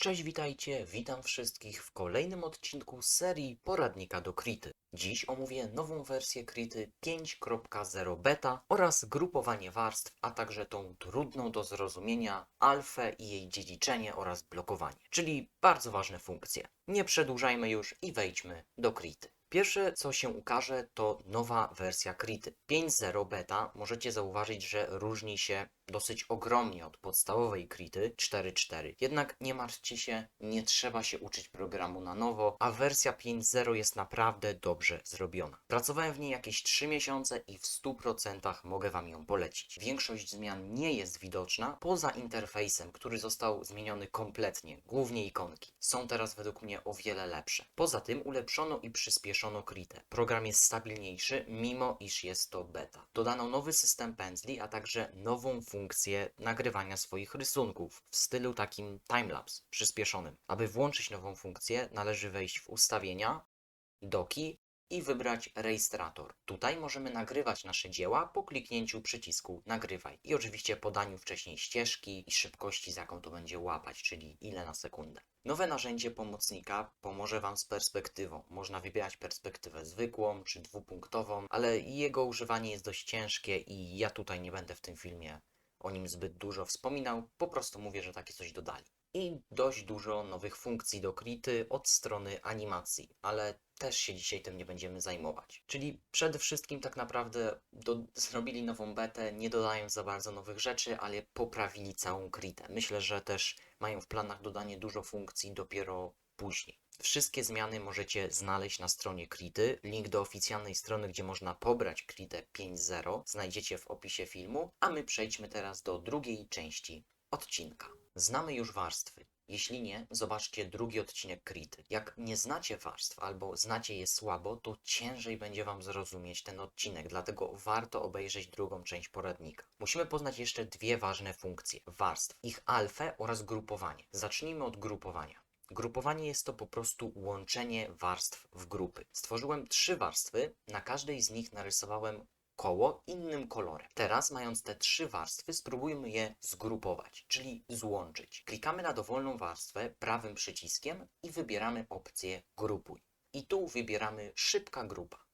Cześć, witajcie, witam wszystkich w kolejnym odcinku serii Poradnika do Krity. Dziś omówię nową wersję Krity 5.0 beta oraz grupowanie warstw, a także tą trudną do zrozumienia alfę i jej dziedziczenie oraz blokowanie, czyli bardzo ważne funkcje. Nie przedłużajmy już i wejdźmy do Krity. Pierwsze, co się ukaże, to nowa wersja Krity. 5.0 beta możecie zauważyć, że różni się dosyć ogromnie od podstawowej Krity 4.4. Jednak nie martwcie się, nie trzeba się uczyć programu na nowo, a wersja 5.0 jest naprawdę dobrze zrobiona. Pracowałem w niej jakieś 3 miesiące i w 100% mogę Wam ją polecić. Większość zmian nie jest widoczna poza interfejsem, który został zmieniony kompletnie, głównie ikonki. Są teraz według mnie o wiele lepsze. Poza tym ulepszono i przyspieszono Kritę. Program jest stabilniejszy, mimo iż jest to beta. Dodano nowy system pędzli, a także nową funkcję nagrywania swoich rysunków w stylu takim timelapse, przyspieszonym. Aby włączyć nową funkcję, należy wejść w ustawienia, doki i wybrać rejestrator. Tutaj możemy nagrywać nasze dzieła po kliknięciu przycisku nagrywaj i oczywiście podaniu wcześniej ścieżki i szybkości, z jaką to będzie łapać, czyli ile na sekundę. Nowe narzędzie pomocnika pomoże Wam z perspektywą. Można wybierać perspektywę zwykłą czy dwupunktową, ale jego używanie jest dość ciężkie i ja tutaj nie będę w tym filmie o nim zbyt dużo wspominał, po prostu mówię, że takie coś dodali. I dość dużo nowych funkcji do Krity od strony animacji, ale też się dzisiaj tym nie będziemy zajmować. Czyli przede wszystkim tak naprawdę do, zrobili nową betę, nie dodając za bardzo nowych rzeczy, ale poprawili całą Kritę. Myślę, że też mają w planach dodanie dużo funkcji dopiero później. Wszystkie zmiany możecie znaleźć na stronie Krity. Link do oficjalnej strony, gdzie można pobrać Kritę 5.0 znajdziecie w opisie filmu, a my przejdźmy teraz do drugiej części odcinka. Znamy już warstwy. Jeśli nie, zobaczcie drugi odcinek Krity. Jak nie znacie warstw albo znacie je słabo, to ciężej będzie Wam zrozumieć ten odcinek, dlatego warto obejrzeć drugą część poradnika. Musimy poznać jeszcze dwie ważne funkcje warstw, ich alfę oraz grupowanie. Zacznijmy od grupowania. Grupowanie jest to po prostu łączenie warstw w grupy. Stworzyłem trzy warstwy, na każdej z nich narysowałem koło innym kolorem. Teraz, mając te trzy warstwy, spróbujmy je zgrupować, czyli złączyć. Klikamy na dowolną warstwę prawym przyciskiem i wybieramy opcję Grupuj. I tu wybieramy Szybka grupa.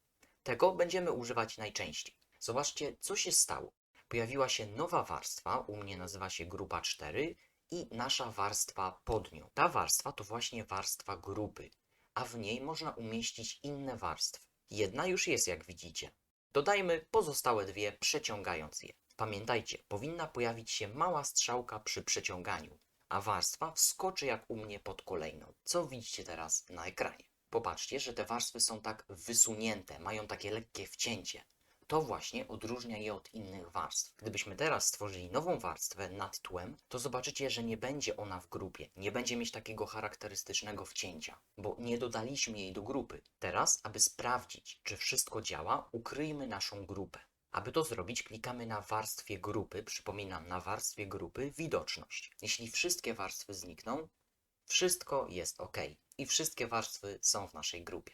Tego będziemy używać najczęściej. Zobaczcie, co się stało. Pojawiła się nowa warstwa, u mnie nazywa się Grupa 4 i nasza warstwa pod nią. Ta warstwa to właśnie warstwa grupy, a w niej można umieścić inne warstwy. Jedna już jest, jak widzicie. Dodajmy pozostałe dwie, przeciągając je. Pamiętajcie, powinna pojawić się mała strzałka przy przeciąganiu, a warstwa wskoczy jak u mnie pod kolejną. Co widzicie teraz na ekranie? Popatrzcie, że te warstwy są tak wysunięte, mają takie lekkie wcięcie. To właśnie odróżnia je od innych warstw. Gdybyśmy teraz stworzyli nową warstwę nad tłem, to zobaczycie, że nie będzie ona w grupie, nie będzie mieć takiego charakterystycznego wcięcia, bo nie dodaliśmy jej do grupy. Teraz, aby sprawdzić, czy wszystko działa, ukryjmy naszą grupę. Aby to zrobić, klikamy na warstwie grupy, przypominam, na warstwie grupy widoczność. Jeśli wszystkie warstwy znikną, wszystko jest ok i wszystkie warstwy są w naszej grupie.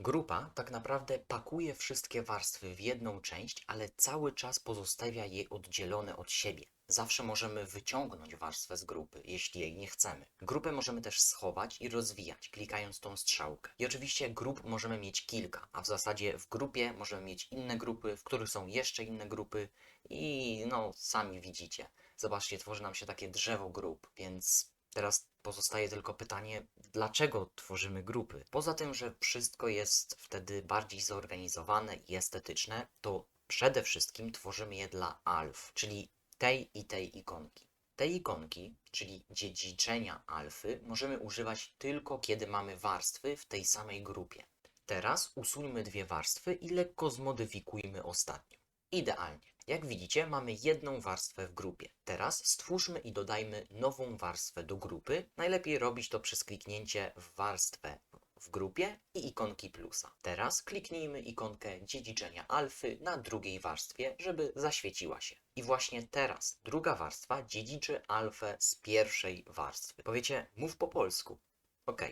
Grupa tak naprawdę pakuje wszystkie warstwy w jedną część, ale cały czas pozostawia je oddzielone od siebie. Zawsze możemy wyciągnąć warstwę z grupy, jeśli jej nie chcemy. Grupę możemy też schować i rozwijać, klikając tą strzałkę. I oczywiście grup możemy mieć kilka, a w zasadzie w grupie możemy mieć inne grupy, w których są jeszcze inne grupy i no, sami widzicie. Zobaczcie, tworzy nam się takie drzewo grup, więc Teraz pozostaje tylko pytanie, dlaczego tworzymy grupy? Poza tym, że wszystko jest wtedy bardziej zorganizowane i estetyczne, to przede wszystkim tworzymy je dla alf, czyli tej i tej ikonki. Te ikonki, czyli dziedziczenia alfy, możemy używać tylko kiedy mamy warstwy w tej samej grupie. Teraz usuńmy dwie warstwy i lekko zmodyfikujmy ostatnią. Idealnie. Jak widzicie, mamy jedną warstwę w grupie. Teraz stwórzmy i dodajmy nową warstwę do grupy. Najlepiej robić to przez kliknięcie w warstwę w grupie i ikonki plusa. Teraz kliknijmy ikonkę dziedziczenia alfy na drugiej warstwie, żeby zaświeciła się. I właśnie teraz druga warstwa dziedziczy alfę z pierwszej warstwy. Powiecie, mów po polsku. Ok,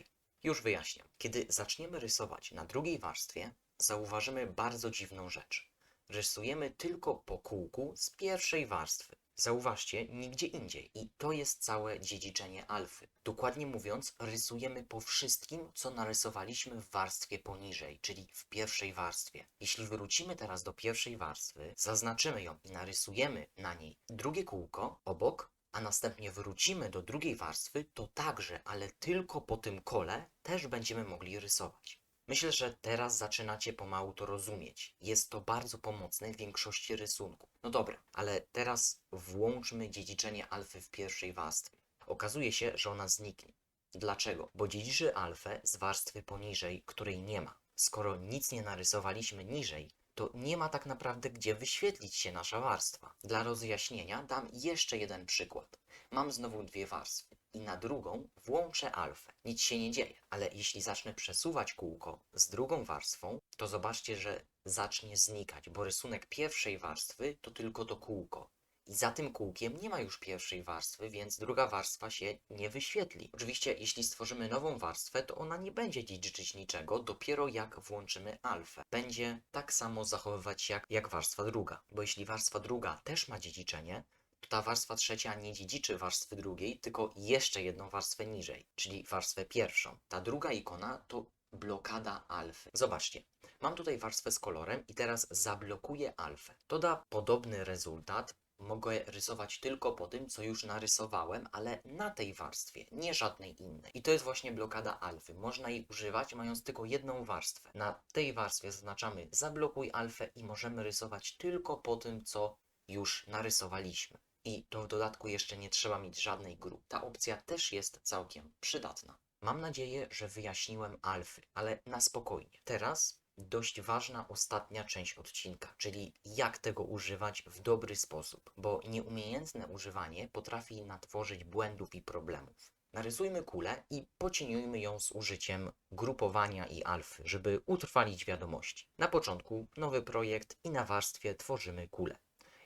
już wyjaśniam. Kiedy zaczniemy rysować na drugiej warstwie, zauważymy bardzo dziwną rzecz rysujemy tylko po kółku z pierwszej warstwy. Zauważcie, nigdzie indziej. I to jest całe dziedziczenie alfy. Dokładnie mówiąc, rysujemy po wszystkim, co narysowaliśmy w warstwie poniżej, czyli w pierwszej warstwie. Jeśli wrócimy teraz do pierwszej warstwy, zaznaczymy ją i narysujemy na niej drugie kółko obok, a następnie wrócimy do drugiej warstwy, to także, ale tylko po tym kole też będziemy mogli rysować. Myślę, że teraz zaczynacie pomału to rozumieć. Jest to bardzo pomocne w większości rysunków. No dobra, ale teraz włączmy dziedziczenie alfy w pierwszej warstwie. Okazuje się, że ona zniknie. Dlaczego? Bo dziedziczy alfę z warstwy poniżej, której nie ma. Skoro nic nie narysowaliśmy niżej, to nie ma tak naprawdę gdzie wyświetlić się nasza warstwa. Dla rozjaśnienia dam jeszcze jeden przykład. Mam znowu dwie warstwy i na drugą włączę alfę. Nic się nie dzieje, ale jeśli zacznę przesuwać kółko z drugą warstwą, to zobaczcie, że zacznie znikać, bo rysunek pierwszej warstwy to tylko to kółko. I za tym kółkiem nie ma już pierwszej warstwy, więc druga warstwa się nie wyświetli. Oczywiście, jeśli stworzymy nową warstwę, to ona nie będzie dziedziczyć niczego, dopiero jak włączymy alfę. Będzie tak samo zachowywać się jak, jak warstwa druga. Bo jeśli warstwa druga też ma dziedziczenie, ta warstwa trzecia nie dziedziczy warstwy drugiej, tylko jeszcze jedną warstwę niżej, czyli warstwę pierwszą. Ta druga ikona to blokada alfy. Zobaczcie, mam tutaj warstwę z kolorem i teraz zablokuję alfę. To da podobny rezultat. Mogę rysować tylko po tym, co już narysowałem, ale na tej warstwie, nie żadnej innej. I to jest właśnie blokada alfy. Można jej używać, mając tylko jedną warstwę. Na tej warstwie zaznaczamy zablokuj alfę i możemy rysować tylko po tym, co już narysowaliśmy. I to w dodatku jeszcze nie trzeba mieć żadnej grupy. Ta opcja też jest całkiem przydatna. Mam nadzieję, że wyjaśniłem alfy, ale na spokojnie. Teraz dość ważna ostatnia część odcinka, czyli jak tego używać w dobry sposób, bo nieumiejętne używanie potrafi natworzyć błędów i problemów. Narysujmy kulę i pocieniujmy ją z użyciem grupowania i alfy, żeby utrwalić wiadomości. Na początku nowy projekt i na warstwie tworzymy kulę.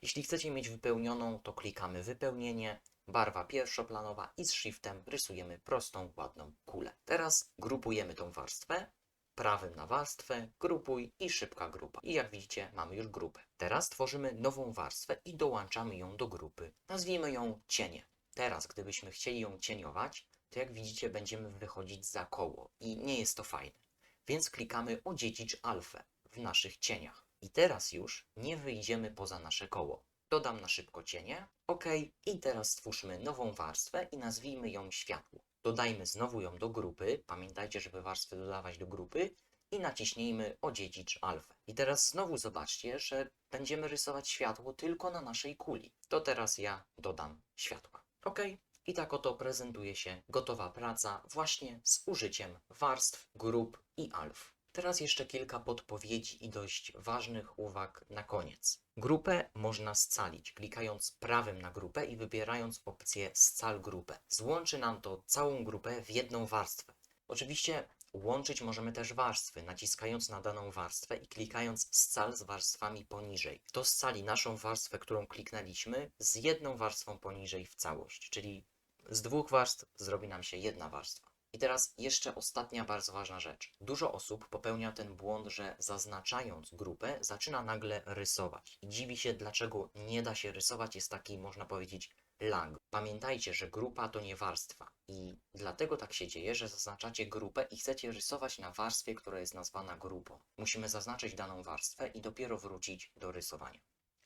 Jeśli chcecie mieć wypełnioną, to klikamy wypełnienie, barwa pierwszoplanowa i z shiftem rysujemy prostą, ładną kulę. Teraz grupujemy tą warstwę, prawym na warstwę, grupuj i szybka grupa. I jak widzicie, mamy już grupę. Teraz tworzymy nową warstwę i dołączamy ją do grupy. Nazwijmy ją cienie. Teraz, gdybyśmy chcieli ją cieniować, to jak widzicie, będziemy wychodzić za koło i nie jest to fajne. Więc klikamy odziedzicz alfę w naszych cieniach. I teraz już nie wyjdziemy poza nasze koło. Dodam na szybko cienie. OK. I teraz stwórzmy nową warstwę i nazwijmy ją światło. Dodajmy znowu ją do grupy. Pamiętajcie, żeby warstwę dodawać do grupy. I naciśnijmy odziedzicz alfę. I teraz znowu zobaczcie, że będziemy rysować światło tylko na naszej kuli. To teraz ja dodam światła. OK. I tak oto prezentuje się gotowa praca właśnie z użyciem warstw, grup i alf. Teraz jeszcze kilka podpowiedzi i dość ważnych uwag na koniec. Grupę można scalić, klikając prawym na grupę i wybierając opcję Scal grupę. Złączy nam to całą grupę w jedną warstwę. Oczywiście łączyć możemy też warstwy, naciskając na daną warstwę i klikając Scal z warstwami poniżej. To scali naszą warstwę, którą kliknęliśmy, z jedną warstwą poniżej w całość, czyli z dwóch warstw zrobi nam się jedna warstwa. I teraz jeszcze ostatnia bardzo ważna rzecz. Dużo osób popełnia ten błąd, że zaznaczając grupę zaczyna nagle rysować. I dziwi się, dlaczego nie da się rysować, jest taki, można powiedzieć, lag. Pamiętajcie, że grupa to nie warstwa. I dlatego tak się dzieje, że zaznaczacie grupę i chcecie rysować na warstwie, która jest nazwana grupą. Musimy zaznaczyć daną warstwę i dopiero wrócić do rysowania.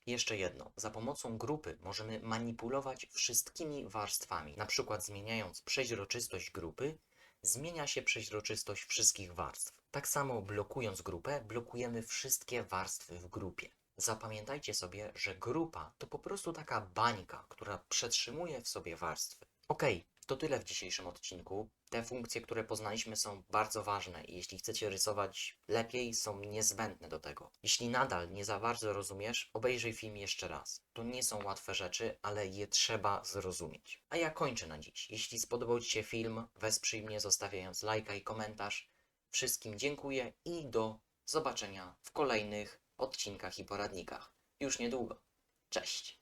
Jeszcze jedno. Za pomocą grupy możemy manipulować wszystkimi warstwami, na przykład zmieniając przeźroczystość grupy zmienia się przeźroczystość wszystkich warstw. Tak samo blokując grupę, blokujemy wszystkie warstwy w grupie. Zapamiętajcie sobie, że grupa to po prostu taka bańka, która przetrzymuje w sobie warstwy. Ok, to tyle w dzisiejszym odcinku. Te funkcje, które poznaliśmy, są bardzo ważne i jeśli chcecie rysować lepiej, są niezbędne do tego. Jeśli nadal nie za bardzo rozumiesz, obejrzyj film jeszcze raz. To nie są łatwe rzeczy, ale je trzeba zrozumieć. A ja kończę na dziś. Jeśli spodobał Ci się film, wesprzyj mnie zostawiając lajka i komentarz. Wszystkim dziękuję i do zobaczenia w kolejnych odcinkach i poradnikach. Już niedługo. Cześć!